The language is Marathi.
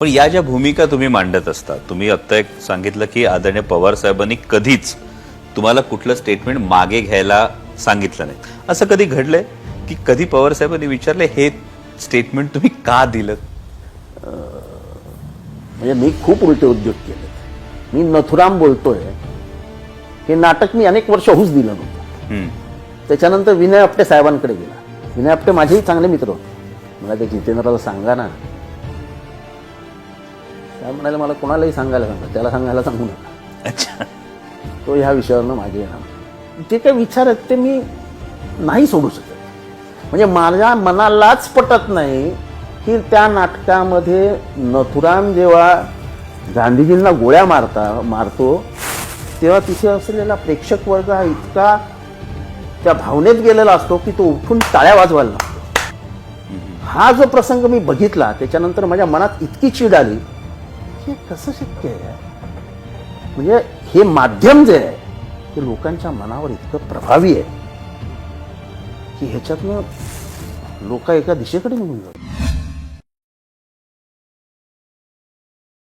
पण या ज्या भूमिका तुम्ही मांडत असता तुम्ही आत्ता एक सांगितलं की आदरणीय पवार साहेबांनी कधीच तुम्हाला कुठलं स्टेटमेंट मागे घ्यायला सांगितलं नाही. असं कधी घडलंय? की कधी पवार साहेबांनी विचारले हे स्टेटमेंट तुम्ही का दिलं? म्हणजे मी खूप उलटे उद्योग केले. मी नथुराम बोलतोय. हे नाटक मी अनेक वर्ष होऊच दिलं नव्हतं. त्याच्यानंतर विनय आपटे साहेबांकडे गेला. विनय आपटे माझेही चांगले मित्र होते. मला ते जितेंद्रला सांगा ना. साहेब म्हणाले मला कोणालाही सांगायला सांगा त्याला सांगायला सांगू नका. अच्छा. तो ह्या विषयावरनं मागे येणार. जे काही विचार आहेत ते मी नाही सोडू शकत. म्हणजे माझ्या मनालाच पटत नाही की त्या नाटकामध्ये नथुराम जेव्हा गांधीजींना गोळ्या मारता मारतो तेव्हा तिथे असलेला प्रेक्षक वर्ग हा इतका त्या भावनेत गेलेला असतो की तो उठून टाळ्या वाजवायला लागतो. हा जो प्रसंग मी बघितला त्याच्यानंतर माझ्या मनात इतकी चीड आली हे कसं शक्य आहे? म्हणजे हे माध्यम जे आहे ते लोकांच्या मनावर इतकं प्रभावी आहे की ह्याच्यातनं लोक एका दिशेकडे निघून जातात.